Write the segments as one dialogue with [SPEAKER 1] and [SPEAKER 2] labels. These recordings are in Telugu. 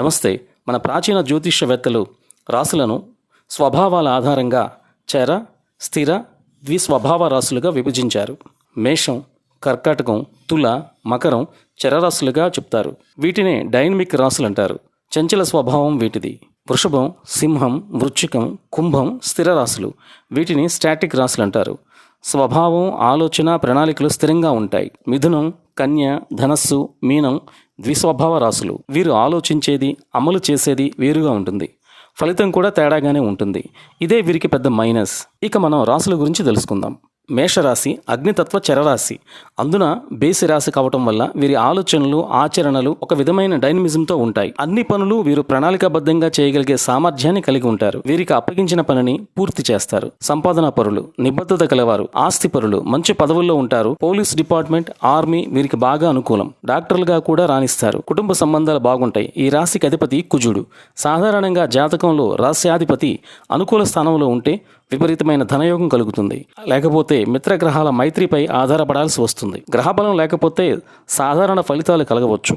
[SPEAKER 1] నమస్తే. మన ప్రాచీన జ్యోతిష్యవేత్తలు రాశులను స్వభావాల ఆధారంగా చర స్థిర ద్విస్వభావ రాశులుగా విభజించారు. మేషం కర్కాటకం తుల మకరం చరరాశులుగా చెప్తారు. వీటినే డైనమిక్ రాశులు అంటారు చంచల స్వభావం వీటిది. వృషభం సింహం వృచ్చికం కుంభం స్థిర రాశులు వీటిని స్టాటిక్ రాశులు అంటారు స్వభావం ఆలోచన ప్రణాళికలు స్థిరంగా ఉంటాయి. మిథునం కన్య ధనస్సు మీనం ద్విస్వభావ రాశులు. వీరు ఆలోచించేది అమలు చేసేది వేరుగా ఉంటుంది. ఫలితం కూడా తేడాగానే ఉంటుంది. ఇదే వీరికి పెద్ద మైనస్. ఇక మనం రాశుల గురించి తెలుసుకుందాం. మేషరాశి అగ్నితత్వ చరరాశి. అందున బేసి రాశి కావటం వల్ల వీరి ఆలోచనలు ఆచరణలు ఒక విధమైన డైనమిజంతో ఉంటాయి. అన్ని పనులు వీరు ప్రణాళికాబద్ధంగా చేయగలిగే సామర్థ్యాన్ని కలిగి ఉంటారు. వీరికి అప్పగించిన పనిని పూర్తి చేస్తారు. సంపాదన పరులు నిబద్ధత కలవారు ఆస్తి పరులు మంచి పదవుల్లో ఉంటారు. పోలీస్ డిపార్ట్మెంట్ ఆర్మీ వీరికి బాగా అనుకూలం. డాక్టర్లుగా కూడా రాణిస్తారు. కుటుంబ సంబంధాలు బాగుంటాయి. ఈ రాశికి అధిపతి కుజుడు. సాధారణంగా జాతకంలో రాశ్యాధిపతి అనుకూల స్థానంలో ఉంటే విపరీతమైన ధనయోగం కలుగుతుంది. లేకపోతే మిత్రగ్రహాల మైత్రిపై ఆధారపడాల్సి వస్తుంది. గ్రహబలం లేకపోతే సాధారణ ఫలితాలు కలగవచ్చు.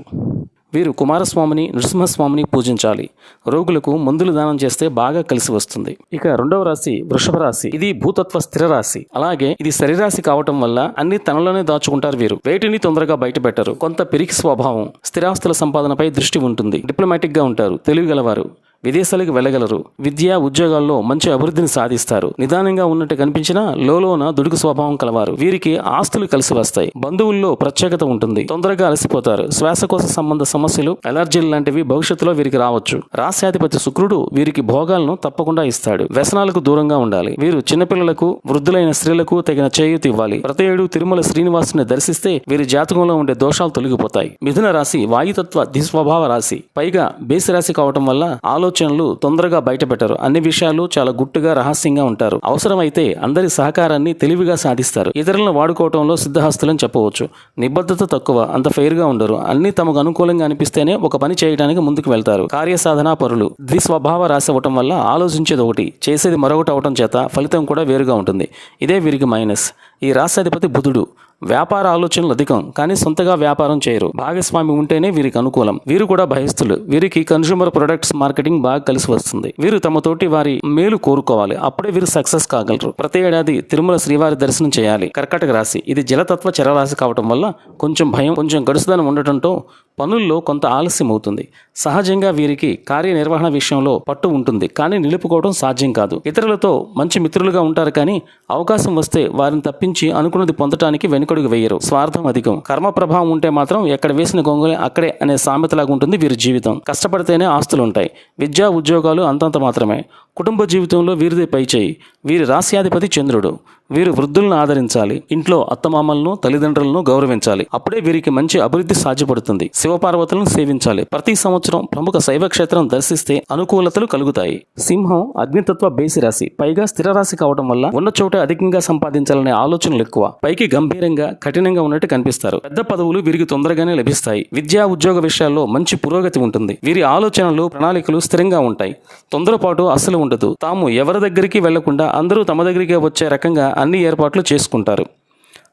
[SPEAKER 1] వీరు కుమారస్వామిని నృసింహస్వామిని పూజించాలి. రోగులకు మందులు దానం చేస్తే బాగా కలిసి వస్తుంది. ఇక రెండవ రాశి వృషభ రాశి. ఇది భూతత్వ స్థిర రాశి. అలాగే ఇది శరీరాశి కావటం వల్ల అన్ని తనలోనే దాచుకుంటారు వీరు. వేటిని తొందరగా బయట పెట్టరు కొంత పిరికి స్వభావం స్థిరాస్తుల సంపాదనపై దృష్టి ఉంటుంది. డిప్లొమాటిక్గా ఉంటారు. తెలివిగలవారు విదేశాలకు వెళ్ళగలరు. విద్య ఉద్యోగాల్లో మంచి అభివృద్ధిని సాధిస్తారు. నిదానంగా ఉన్నట్టు కనిపించినా లోలోన దుడుకు స్వభావం కలవారు. వీరికి ఆస్తులు కలిసి వస్తాయి. బంధువుల్లో ప్రత్యేకత ఉంటుంది. తొందరగా అలసిపోతారు. శ్వాసకోశ సంబంధ సమస్యలు అలర్జీలు లాంటివి భవిష్యత్తులో వీరికి రావచ్చు. రాశ్యాధిపతి శుక్రుడు వీరికి భోగాలను తప్పకుండా ఇస్తాడు. వ్యసనాలకు దూరంగా ఉండాలి. వీరు చిన్నపిల్లలకు వృద్ధులైన స్త్రీలకు తగిన చేయూతి ఇవ్వాలి. ప్రతి ఏడు తిరుమల శ్రీనివాసుని దర్శిస్తే వీరి జాతకంలో ఉండే దోషాలు తొలగిపోతాయి. మిథున రాశి వాయుతత్వ దిస్వభావ రాశి. పైగా బేసి రాశి కావటం వల్ల ఆలోచన ఆలోచనలు తొందరగా బయటపెట్టరు. అన్ని విషయాలు చాలా గుట్టుగా రహస్యంగా ఉంటారు. అవసరమైతే అందరి సహకారాన్ని తెలివిగా సాధిస్తారు. ఇతరులను వాడుకోవటంలో సిద్ధహస్తులని చెప్పవచ్చు. నిబద్ధత తక్కువ అంత ఫెయిర్గా ఉండరు. అన్ని తమకు అనుకూలంగా అనిపిస్తేనే ఒక పని చేయడానికి ముందుకు వెళ్తారు. కార్యసాధనా పరులు. ద్విస్వభావ రాశి అవ్వటం వల్ల ఆలోచించేది ఒకటి. చేసేది మరొకటి అవటం చేత ఫలితం కూడా వేరుగా ఉంటుంది. ఇదే వీరికి మైనస్. ఈ రాష్ట్రాధిపతి బుధుడు. వ్యాపార ఆలోచనలు అధికం కానీ సొంతగా వ్యాపారం చేయరు. భాగస్వామి ఉంటేనే వీరికి అనుకూలం. వీరు కూడా భయస్థులు వీరికి కన్జ్యూమర్ ప్రొడక్ట్స్ మార్కెటింగ్ బాగా కలిసి వస్తుంది. వీరు తమ తోటి వారి మేలు కోరుకోవాలి. అప్పుడే వీరు సక్సెస్ కాగలరు. ప్రతి ఏడాది తిరుమల శ్రీవారి దర్శనం చేయాలి. కర్కాటక రాశి. ఇది జలతత్వ చరరాశి కావటం వల్ల కొంచెం భయం కొంచెం గడుసుదనం ఉండటంతో పనుల్లో కొంత ఆలస్యం అవుతుంది. సహజంగా వీరికి కార్యనిర్వహణ విషయంలో పట్టు ఉంటుంది. కానీ నిలుపుకోవడం సాధ్యం కాదు. ఇతరులతో మంచి మిత్రులుగా ఉంటారు కానీ అవకాశం వస్తే వారిని తప్పించి అనుకున్నది పొందటానికి వెనుకడుగు వేయరు. స్వార్థం అధికం. కర్మ ప్రభావం ఉంటే మాత్రం ఎక్కడ వేసిన గొంగులే అక్కడే అనే సామెతలాగా ఉంటుంది వీరి జీవితం. కష్టపడితేనే ఆస్తులు ఉంటాయి విద్యా ఉద్యోగాలు అంతంత మాత్రమే. కుటుంబ జీవితంలో వీరిదే పైచేయి. వీరి రాస్యాధిపతి చంద్రుడు. వీరు వృద్ధులను ఆదరించాలి ఇంట్లో అత్తమామలను తల్లిదండ్రులను గౌరవించాలి. అప్పుడే వీరికి మంచి అభివృద్ధి సాధ్యపడుతుంది. శివపార్వతులను సేవించాలి. ప్రతి సంవత్సరం ప్రముఖ శైవ క్షేత్రం దర్శిస్తే అనుకూలతలు కలుగుతాయి. సింహం అగ్నితత్వ బేసి రాశి. పైగా స్థిర రాశి కావడం వల్ల ఉన్న చోట అధికంగా సంపాదించాలనే ఆలోచనలు ఎక్కువ. పైకి గంభీరంగా కఠినంగా ఉన్నట్టు కనిపిస్తారు. పెద్ద పదవులు వీరికి తొందరగానే లభిస్తాయి. విద్యా ఉద్యోగ విషయాల్లో మంచి పురోగతి ఉంటుంది. వీరి ఆలోచనలు ప్రణాళికలు స్థిరంగా ఉంటాయి. తొందరపాటు అస్సలు ఉండదు. తాము ఎవరి దగ్గరికి వెళ్ళకుండా అందరూ తమ దగ్గరికి వచ్చే రకంగా అన్ని ఏర్పాట్లు చేసుకుంటారు.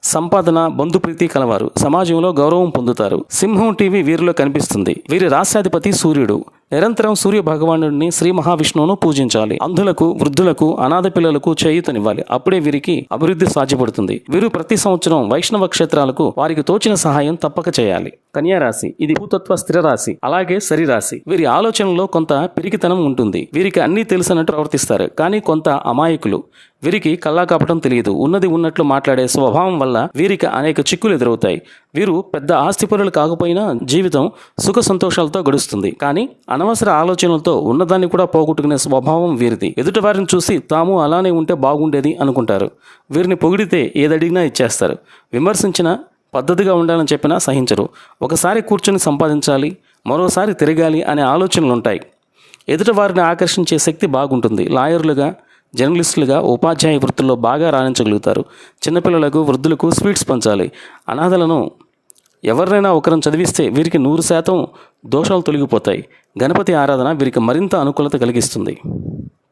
[SPEAKER 1] సంపాదన బంధుప్రీతి కలవారు. సమాజంలో గౌరవం పొందుతారు. సింహం టీవీ వీరిలో కనిపిస్తుంది. వీరి రాష్ట్రాధిపతి సూర్యుడు. నిరంతరం సూర్య భగవానుడిని శ్రీ మహావిష్ణువును పూజించాలి. అంధులకు వృద్ధులకు అనాథ పిల్లలకు చేయూతనివ్వాలి. అప్పుడే వీరికి అభివృద్ధి సాధ్యపడుతుంది. వీరు ప్రతి సంవత్సరం వైష్ణవ క్షేత్రాలకు వారికి తోచిన సహాయం తప్పక చేయాలి. కన్యా రాశి. ఇది భూతత్వ స్థిర రాశి. అలాగే సరి రాశి. వీరి ఆలోచనలో కొంత పిరికితనం ఉంటుంది. వీరికి అన్నీ తెలుసన్నట్టు ప్రవర్తిస్తారు. కానీ కొంత అమాయకులు. వీరికి కల్లా కాపటం తెలియదు. ఉన్నది ఉన్నట్లు మాట్లాడే స్వభావం వల్ల వీరికి అనేక చిక్కులు ఎదురవుతాయి. వీరు పెద్ద ఆస్తిపరులు కాకపోయినా జీవితం సుఖ సంతోషాలతో గడుస్తుంది. కానీ అనవసర ఆలోచనలతో ఉన్నదాన్ని కూడా పోగొట్టుకునే స్వభావం వీరిది. ఎదుటి వారిని చూసి తాము అలానే ఉంటే బాగుండేది అనుకుంటారు. వీరిని పొగిడితే ఏదడిగినా ఇచ్చేస్తారు. విమర్శించిన పద్ధతిగా ఉండాలని చెప్పినా సహించరు. ఒకసారి కూర్చొని సంపాదించాలి మరోసారి తిరగాలి అనే ఆలోచనలు ఉంటాయి ఎదుటి వారిని ఆకర్షించే శక్తి బాగుంటుంది. లాయర్లుగా జర్నలిస్టులుగా ఉపాధ్యాయ వృత్తుల్లో బాగా రాణించగలుగుతారు. చిన్నపిల్లలకు వృద్ధులకు స్వీట్స్ పంచాలి. అనాథలను ఎవరినైనా ఒకరిని చదివిస్తే వీరికి నూరు శాతం దోషాలు తొలగిపోతాయి. గణపతి ఆరాధన వీరికి మరింత అనుకూలత కలిగిస్తుంది.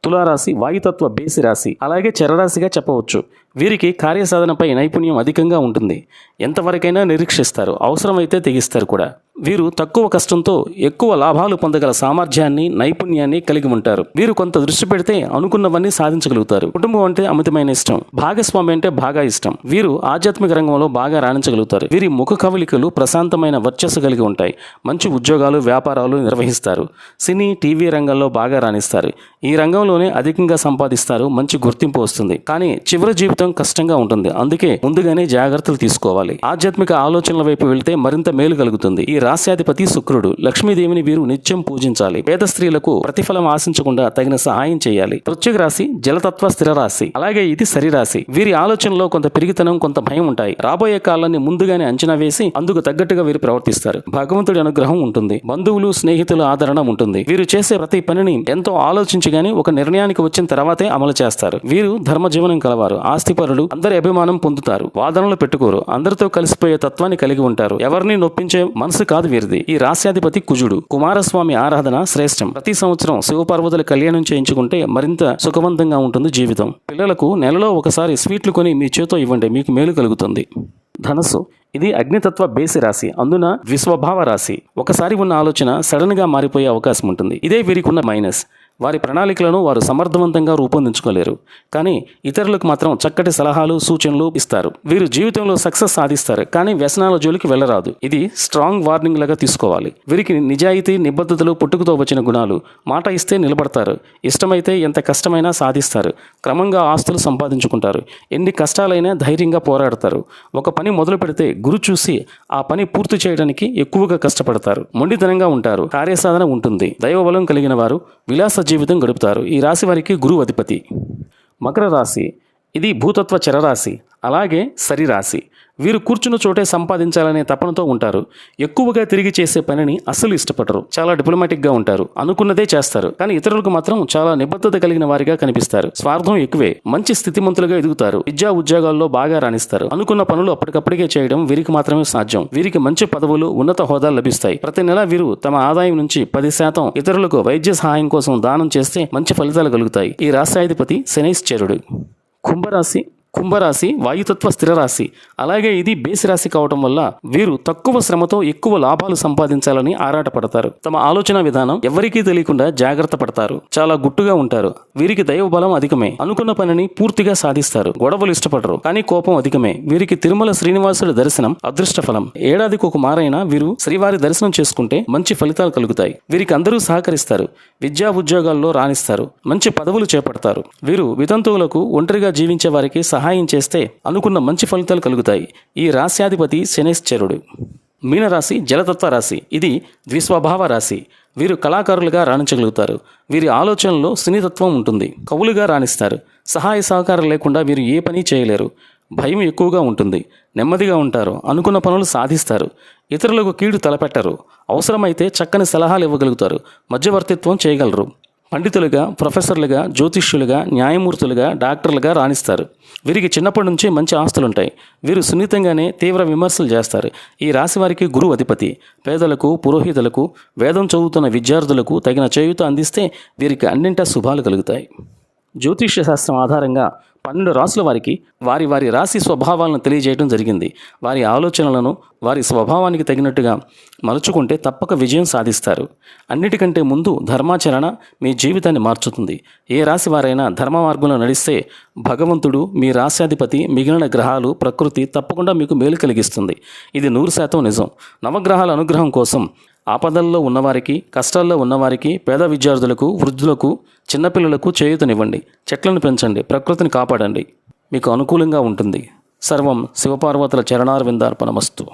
[SPEAKER 1] తులారాశి వాయుతత్వ బేసి రాశి. అలాగే చరరాశిగా చెప్పవచ్చు. వీరికి కార్యసాధనపై నైపుణ్యం అధికంగా ఉంటుంది. ఎంతవరకైనా నిరీక్షిస్తారు అవసరమైతే తెగిస్తారు కూడా. వీరు తక్కువ కష్టంతో ఎక్కువ లాభాలు పొందగల సామర్థ్యాన్ని నైపుణ్యాన్ని కలిగి ఉంటారు. వీరు కొంత దృష్టి పెడితే అనుకున్నవన్నీ సాధించగలుగుతారు. కుటుంబం అంటే అమితమైన ఇష్టం. భాగస్వామి అంటే బాగా ఇష్టం. వీరు ఆధ్యాత్మిక రంగంలో బాగా రాణించగలుగుతారు. వీరి ముఖ కవలికలు ప్రశాంతమైన వర్చస్సు కలిగి ఉంటాయి. మంచి ఉద్యోగాలు వ్యాపారాలు నిర్వహిస్తారు. సినీ టీవీ రంగంలో బాగా రాణిస్తారు. ఈ రంగంలోనే అధికంగా సంపాదిస్తారు. మంచి గుర్తింపు వస్తుంది. కానీ చివరి జీవితం కష్టంగా ఉంటుంది. అందుకే ముందుగానే జాగ్రత్తలు తీసుకోవాలి. ఆధ్యాత్మిక ఆలోచనల వైపు వెళ్తే మరింత మేలు కలుగుతుంది. ఈ రాశ్యాధిపతి శుక్రుడు లక్ష్మీదేవిని వీరు నిత్యం పూజించాలి. పేద స్త్రీలకు ప్రతిఫలం ఆశించకుండా తగిన సహాయం చేయాలి. వృశ్చిక రాశి జలతత్వ స్థిర రాశి. అలాగే ఇది సరిరాశి వీరి ఆలోచనలో కొంత పెరిగితనం కొంత భయం ఉంటాయి. రాబోయే కాలాన్ని ముందుగానే అంచనా వేసి అందుకు తగ్గట్టుగా వీరు ప్రవర్తిస్తారు. భగవంతుడి అనుగ్రహం ఉంటుంది. బంధువులు స్నేహితుల ఆదరణ ఉంటుంది. వీరు చేసే ప్రతి పనిని ఎంతో ఆలోచించి గాని ఒక నిర్ణయానికి వచ్చిన తర్వాతే అమలు చేస్తారు. వీరు ధర్మ జీవనం కలవారు ఆస్తిపరులు అందరి అభిమానం పొందుతారు. వాదనలు పెట్టుకోరు. అందరితో కలిసిపోయే తత్వాన్ని కలిగి ఉంటారు. ఎవరిని నొప్పించే మనసు కాదు వీరిది. ఈ రాస్యాధిపతి కుజుడు. కుమారస్వామి ఆరాధన శ్రేష్టం. ప్రతి సంవత్సరం శివపార్వతుల కళ్యాణం చేయించుకుంటే మరింత సుఖవంతంగా ఉంటుంది జీవితం. పిల్లలకు నెలలో ఒకసారి స్వీట్లు కొని మీ చేతో ఇవ్వండి. మీకు మేలు కలుగుతుంది. ధనస్సు. ఇది అగ్నితత్వ బేసి రాశి. అందున ద్విస్వభావ రాశి. ఒకసారి ఉన్న ఆలోచన సడన్గా మారిపోయే అవకాశం ఉంటుంది. ఇదే వీరికి ఉన్న మైనస్. వారి ప్రణాళికలను వారు సమర్థవంతంగా రూపొందించుకోలేరు. కానీ ఇతరులకు మాత్రం చక్కటి సలహాలు సూచనలు ఇస్తారు. వీరు జీవితంలో సక్సెస్ సాధిస్తారు కానీ వ్యసనాల జోలికి వెళ్ళరాదు. ఇది స్ట్రాంగ్ వార్నింగ్ లాగా తీసుకోవాలి. వీరికి నిజాయితీ నిబద్ధతలు పుట్టుకతో వచ్చిన గుణాలు మాట ఇస్తే నిలబడతారు. ఇష్టమైతే ఎంత కష్టమైనా సాధిస్తారు. క్రమంగా ఆస్తులు సంపాదించుకుంటారు. ఎన్ని కష్టాలైనా ధైర్యంగా పోరాడతారు. ఒక పని మొదలు పెడితే గురు చూసి ఆ పని పూర్తి చేయడానికి ఎక్కువగా కష్టపడతారు. మొండితనంగా ఉంటారు. కార్యసాధన ఉంటుంది. దైవబలం కలిగిన వారు విలాస జీవితం గడుపుతారు. ఈ రాశి వారికి గురువు అధిపతి. మకర రాశి ఇది భూతత్వ చరరాశి అలాగే సరిరాశి వీరు కూర్చున్న చోటే సంపాదించాలనే తపనతో ఉంటారు. ఎక్కువగా తిరిగి చేసే పనిని అస్సలు ఇష్టపడరు. చాలా డిప్లొమాటిక్గా ఉంటారు. అనుకున్నదే చేస్తారు. కానీ ఇతరులకు మాత్రం చాలా నిబద్ధత కలిగిన వారిగా కనిపిస్తారు. స్వార్థం ఎక్కువే. మంచి స్థితిమంతులుగా ఎదుగుతారు. విద్యా ఉద్యోగాల్లో బాగా రాణిస్తారు. అనుకున్న పనులు అప్పటికప్పటికే చేయడం వీరికి మాత్రమే సాధ్యం. వీరికి మంచి పదవులు ఉన్నత హోదా లభిస్తాయి. ప్రతి నెల వీరు తమ ఆదాయం నుంచి పది శాతం ఇతరులకు వైద్య సహాయం కోసం దానం చేస్తే మంచి ఫలితాలు కలుగుతాయి. ఈ రాష్ట్రాధిపతి శనైశ్చరుడు కుంభరాశి కుంభరాశి వాయుతత్వ స్థిర రాశి. అలాగే ఇది బేసి రాశి కావటం వల్ల వీరు తక్కువ శ్రమతో ఎక్కువ లాభాలు సంపాదించాలని ఆరాటపడతారు. తమ ఆలోచన విధానం ఎవరికీ తెలియకుండా జాగ్రత్త పడతారు. చాలా గుట్టుగా ఉంటారు. వీరికి దైవ బలం అధికమే. అనుకున్న పనిని పూర్తిగా సాధిస్తారు. గొడవలు ఇష్టపడరు. కానీ కోపం అధికమే. వీరికి తిరుమల శ్రీనివాసుడి దర్శనం అదృష్ట ఫలం ఏడాదికి ఒక మారైనా వీరు శ్రీవారి దర్శనం చేసుకుంటే మంచి ఫలితాలు కలుగుతాయి. వీరికి అందరూ సహకరిస్తారు. విద్యా ఉద్యోగాల్లో రాణిస్తారు. మంచి పదవులు చేపడతారు. వీరు వితంతువులకు ఒంటరిగా జీవించే వారికి సహాయం చేస్తే అనుకున్న మంచి ఫలితాలు కలుగుతాయి. ఈ రాశ్యాధిపతి శనేశ్చరుడు మీనరాశి జలతత్వ రాశి. ఇది ద్విస్వభావ రాశి. వీరు కళాకారులుగా రాణించగలుగుతారు. వీరి ఆలోచనలో సున్నితత్వం ఉంటుంది. కవులుగా రాణిస్తారు. సహాయ సహకారం లేకుండా వీరు ఏ పని చేయలేరు. భయం ఎక్కువగా ఉంటుంది. నెమ్మదిగా ఉంటారు. అనుకున్న పనులు సాధిస్తారు. ఇతరులకు కీడు తలపెట్టరు. అవసరమైతే చక్కని సలహాలు ఇవ్వగలుగుతారు. మధ్యవర్తిత్వం చేయగలరు. పండితులుగా ప్రొఫెసర్లుగా జ్యోతిష్యులుగా న్యాయమూర్తులుగా డాక్టర్లుగా రాణిస్తారు. వీరికి చిన్నప్పటి నుంచే మంచి ఆస్తులుంటాయి. వీరు సున్నితంగానే తీవ్ర విమర్శలు చేస్తారు. ఈ రాశి వారికి గురువు అధిపతి. పేదలకు పురోహితులకు వేదం చదువుతున్న విద్యార్థులకు తగిన చేయూత అందిస్తే వీరికి అన్నింటా శుభాలు కలుగుతాయి. జ్యోతిష్య శాస్త్రం ఆధారంగా పన్నెండు రాసుల వారికి వారి వారి రాశి స్వభావాలను తెలియజేయడం జరిగింది. వారి ఆలోచనలను వారి స్వభావానికి తగినట్టుగా మలుచుకుంటే తప్పక విజయం సాధిస్తారు. అన్నిటికంటే ముందు ధర్మాచరణ మీ జీవితాన్ని మార్చుతుంది. ఏ రాశి వారైనా ధర్మ మార్గంలో నడిస్తే భగవంతుడు మీ రాశ్యాధిపతి మిగిలిన గ్రహాలు ప్రకృతి తప్పకుండా మీకు మేలు కలిగిస్తుంది. ఇది నూరు శాతం నిజం. నవగ్రహాల అనుగ్రహం కోసం ఆపదల్లో ఉన్నవారికి కష్టాల్లో ఉన్నవారికి పేద విద్యార్థులకు వృద్ధులకు చిన్నపిల్లలకు చేయూతనివ్వండి. చెట్లను పెంచండి. ప్రకృతిని కాపాడండి. మీకు అనుకూలంగా ఉంటుంది. సర్వం శివపార్వతుల చరణార్విందార్పణమస్తు.